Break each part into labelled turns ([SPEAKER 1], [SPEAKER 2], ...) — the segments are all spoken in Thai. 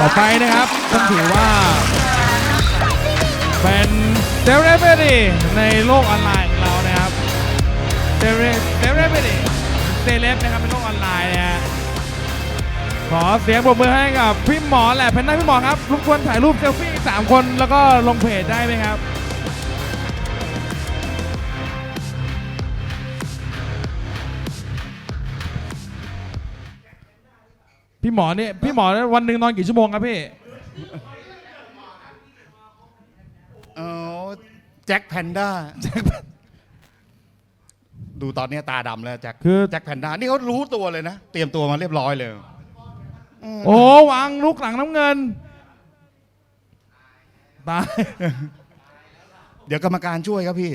[SPEAKER 1] ต่อไปนะครับต้องถือว่าเป็นเดเรเบดีในโลกออนไลน์ของเรานะครับเดเรเดเรเบดีเซเลบนะครับเป็นโลกออนไลน์นะฮะขอเสียงปรบมือให้กับพี่หมอแหละเพนนันพี่หมอครับรบกวนถ่ายรูปเซลฟี่สามคนแล้วก็ลงเพจได้ไหมครับ พี่หมอเนี่ยพี่หมอเนี่ยวันหนึ่งนอนกี่ชั่วโมงครับพี่
[SPEAKER 2] เออแจ็คแพนด้าดูตอนนี้ตาดำแล้วแจ็ค
[SPEAKER 1] คือ
[SPEAKER 2] แจ็คแพนด้านี่เขารู้ตัวเลยนะ เตรียมตัวมาเรียบร้อยเลย
[SPEAKER 1] โอ้วางลูกหลังน้ำเงินตาย
[SPEAKER 2] เดี๋ยวกรรมการช่วยครับพี่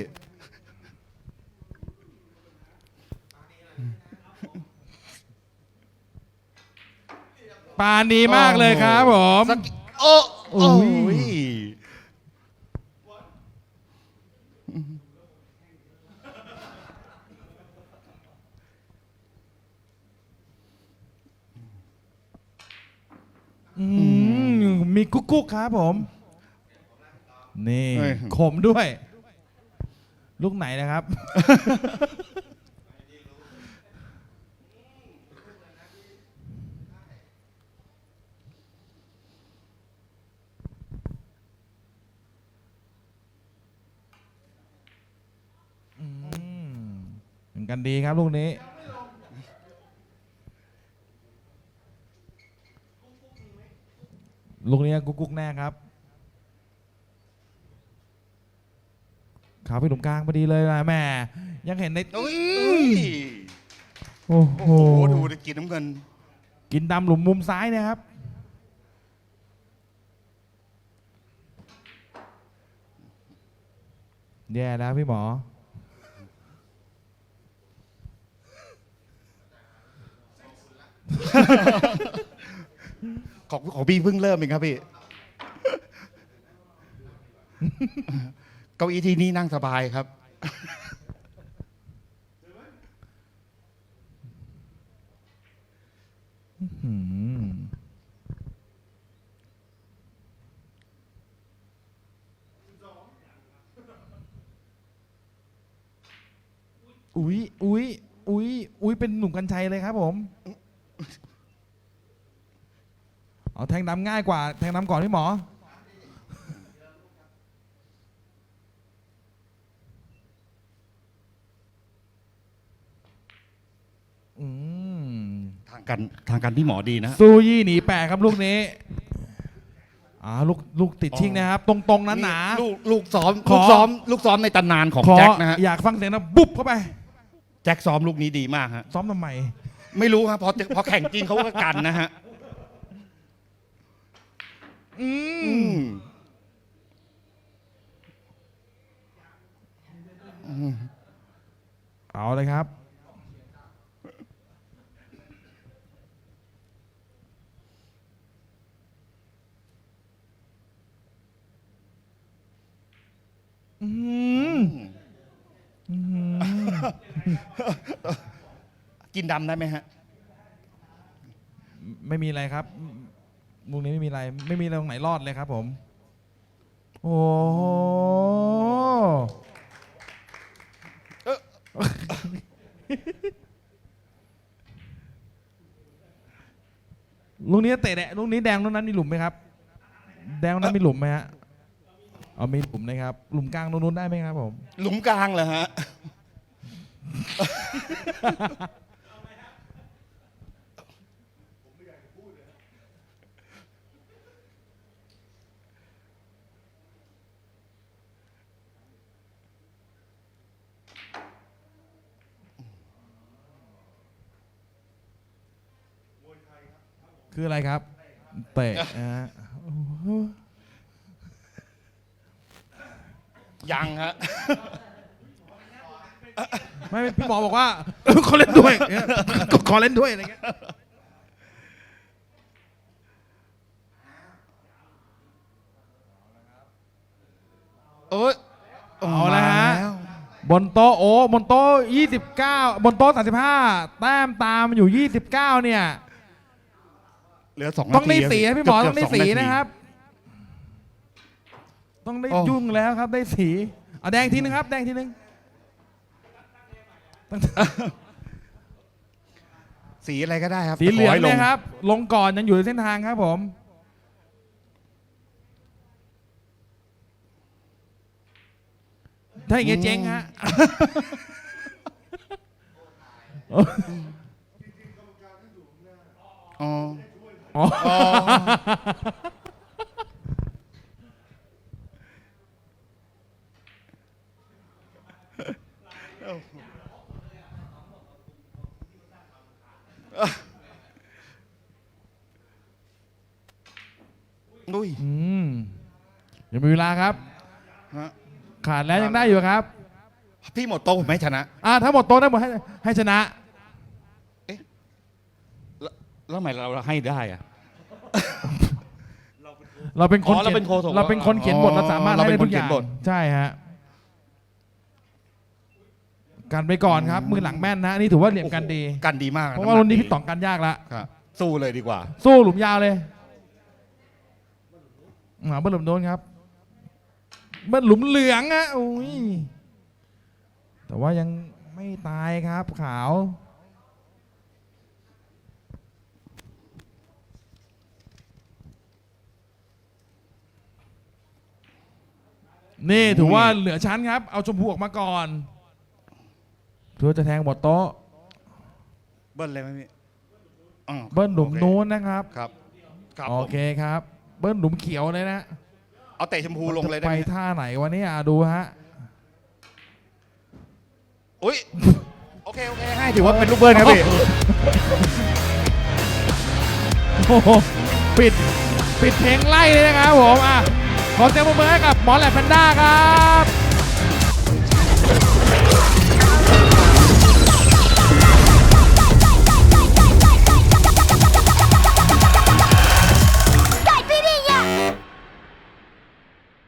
[SPEAKER 1] ปานดีมากเลยครับผม
[SPEAKER 2] สักโอ้โอ้ย
[SPEAKER 1] อืมมีกุ๊กกุ๊กครับผม นี่
[SPEAKER 2] เอ้ย
[SPEAKER 1] ขมด้วย ลูกไหนนะครับ อืมเหมือน กันดีครับลูกนี้ลูกนี้กุ๊กกุ๊กแน่ครับขาไปหลุมกลางพอดีเลยนะแหม่ยังเห็นใน
[SPEAKER 2] โอ้ย
[SPEAKER 1] โอ้โห
[SPEAKER 2] โอ้โหดูดิกินน้ำเงิน
[SPEAKER 1] กินดำหลุมมุมซ้ายเนะครับ แย่แล้วพี่หมอ
[SPEAKER 2] ของของพี่เพิ่งเริ่มเองครับพี่ เก้าอี้ที่นี่นั่งสบายครับ
[SPEAKER 1] อืมอุ๊ยอุ๊ยอุ๊ยอุ๊ยเป็นหนุ่มกัญชัยเลยครับผม เอาแทงดำง่ายกว่า แทงดำก่อนพี่หมอ อืม
[SPEAKER 2] ทางการทางการพี่หมอดีนะ
[SPEAKER 1] ซูยี่หนีแปะครับลูกนี้อ่าลูกลูกติดชิงนะครับ ตรงๆนั้นหนา
[SPEAKER 2] ลูกลูกซ้อม
[SPEAKER 1] ขอ
[SPEAKER 2] ลูกซ้อม ลูกซ้อมในตำนานของ
[SPEAKER 1] ขอ
[SPEAKER 2] แจ็คนะฮะ
[SPEAKER 1] อยากฟังเสียงนะบุ๊บเข้าไป
[SPEAKER 2] แจ็คซ้อมลูกนี้ดีมากฮะ
[SPEAKER 1] ซ้อมทำไม
[SPEAKER 2] ไม่รู้ครับพอพอแข่งจริงเขาก็กันนะฮะ
[SPEAKER 1] อื
[SPEAKER 2] อื
[SPEAKER 1] ม
[SPEAKER 2] ม
[SPEAKER 1] เอาเลยครับ อืมอืม
[SPEAKER 2] กินดำได้ไหมฮะ
[SPEAKER 1] ไม่มีอะไรครับ มุมนี้ไม่มีอะไร ไม่มีอะไรตรงไหนรอดเลยครับผม โอ้โห
[SPEAKER 2] เอ้อ
[SPEAKER 1] ลูกนี้เตะแดงลูกนี้แดงลูกนั้นมีหลุมไหมครับ แดงลูกนั้นมีหลุมไหมฮะเอามีหลุมนะครับ หลุมกลางตรงนู้นได้ไหมครับผม
[SPEAKER 2] หลุมกลางเหรอฮะ
[SPEAKER 1] คืออะไรครับ เตะนะฮะ
[SPEAKER 2] ยังฮะ
[SPEAKER 1] ไม่พี่หมอบอกว่า ขอเล่นด้วยเนี่ยขอเล่นด้วยอะไรเงี้ย
[SPEAKER 2] เอ้ย
[SPEAKER 1] เอาละฮะ
[SPEAKER 2] มาแล้ว
[SPEAKER 1] บนโต๊ะโอ้บนโต๊ะ29 บนโต๊ะ35 แต้มตามอยู่ 29 เนี่ย
[SPEAKER 2] เหลือสองนาที
[SPEAKER 1] ต้องได้สีนะพี่หมอ
[SPEAKER 2] เกื
[SPEAKER 1] ต้
[SPEAKER 2] บ
[SPEAKER 1] องได้
[SPEAKER 2] ๆ
[SPEAKER 1] สี
[SPEAKER 2] นาที
[SPEAKER 1] นะครับ ต้องได้
[SPEAKER 2] โอ้
[SPEAKER 1] ยุ่งแล้วครับได้สีเอาแดงทีนึงครับ แดงทีนึง
[SPEAKER 2] สีอะไรก็ได้ครับ
[SPEAKER 1] สีเหลือง
[SPEAKER 2] ขให้
[SPEAKER 1] เนี่ยครับ ลงก่อนยังอยู่ในเส้นทางครับผม ถ้าอย่างเงี้ยเจ๊งฮะ
[SPEAKER 2] อ๋อ
[SPEAKER 1] อ๋อ
[SPEAKER 2] อ๋อดุย
[SPEAKER 1] อืมยังมีเวลาครับ
[SPEAKER 2] ฮะ
[SPEAKER 1] ขาดแล้วยังได้อยู่ครับ
[SPEAKER 2] พี่หมดโต๊ะผมไม่ชนะ
[SPEAKER 1] อ่าทั้งหมดโต๊ะทั้งหมดให้ให้ชนะ
[SPEAKER 2] แล้วแล้วทำไมเราให้ได้อะ
[SPEAKER 1] เราเป็นคน
[SPEAKER 2] อ๋อเรา
[SPEAKER 1] เขีย
[SPEAKER 2] เป็นโฆษก
[SPEAKER 1] เราเป็นคนเขียนบท
[SPEAKER 2] อ๋อ
[SPEAKER 1] เราสามารถ
[SPEAKER 2] เรา
[SPEAKER 1] ให้
[SPEAKER 2] เป็
[SPEAKER 1] ได้
[SPEAKER 2] น
[SPEAKER 1] ทุกอย่าง
[SPEAKER 2] คนเขียนบท
[SPEAKER 1] ใช่ฮะกันไปก่อนครับ มือหลังแม่นนะอันนี่ถือว่าเหลี่ยมกันดี
[SPEAKER 2] กันดีมาก
[SPEAKER 1] เพราะว่ารุ่นนี้พี่ต่องกันยากละ
[SPEAKER 2] ครับสู้เลยดีกว่า
[SPEAKER 1] สู้หลุมยาวเลยหมาเบิ้ลหลุมโดนครับเบิ้ลหลุมเหลืองอะอุ้ยแต่ว่ายังไม่ตายครับขาว นี่ถือว่าเหลือชั้นครับ เอาชมพูออกมาก่อนเพื่อจะแทงหมดโต๊ะ
[SPEAKER 2] เบิ้ลเลยไหมพี่อ๋อ
[SPEAKER 1] เบิ้ลหลุม
[SPEAKER 2] โอเค
[SPEAKER 1] นู้นนะครับ
[SPEAKER 2] ครับครับ
[SPEAKER 1] โอ
[SPEAKER 2] ผม
[SPEAKER 1] เคครับ เบิ้ลหลุมเขียวเลยนะ
[SPEAKER 2] เอาเตะชมพูลงเลยได้
[SPEAKER 1] ไป
[SPEAKER 2] ไหม
[SPEAKER 1] ท่าไหนวะเนี่ยอะดูฮะ
[SPEAKER 2] อุ้ยโอเคโอเคให้ถือว่าเป็นลูกเบิ้ลครับพี่
[SPEAKER 1] โอ้โหปิด ปิดเพลงไล่เลยนะครับผมอะ ขอเสียงปรบมือให้กับหมอแหลมแพนด้าครับ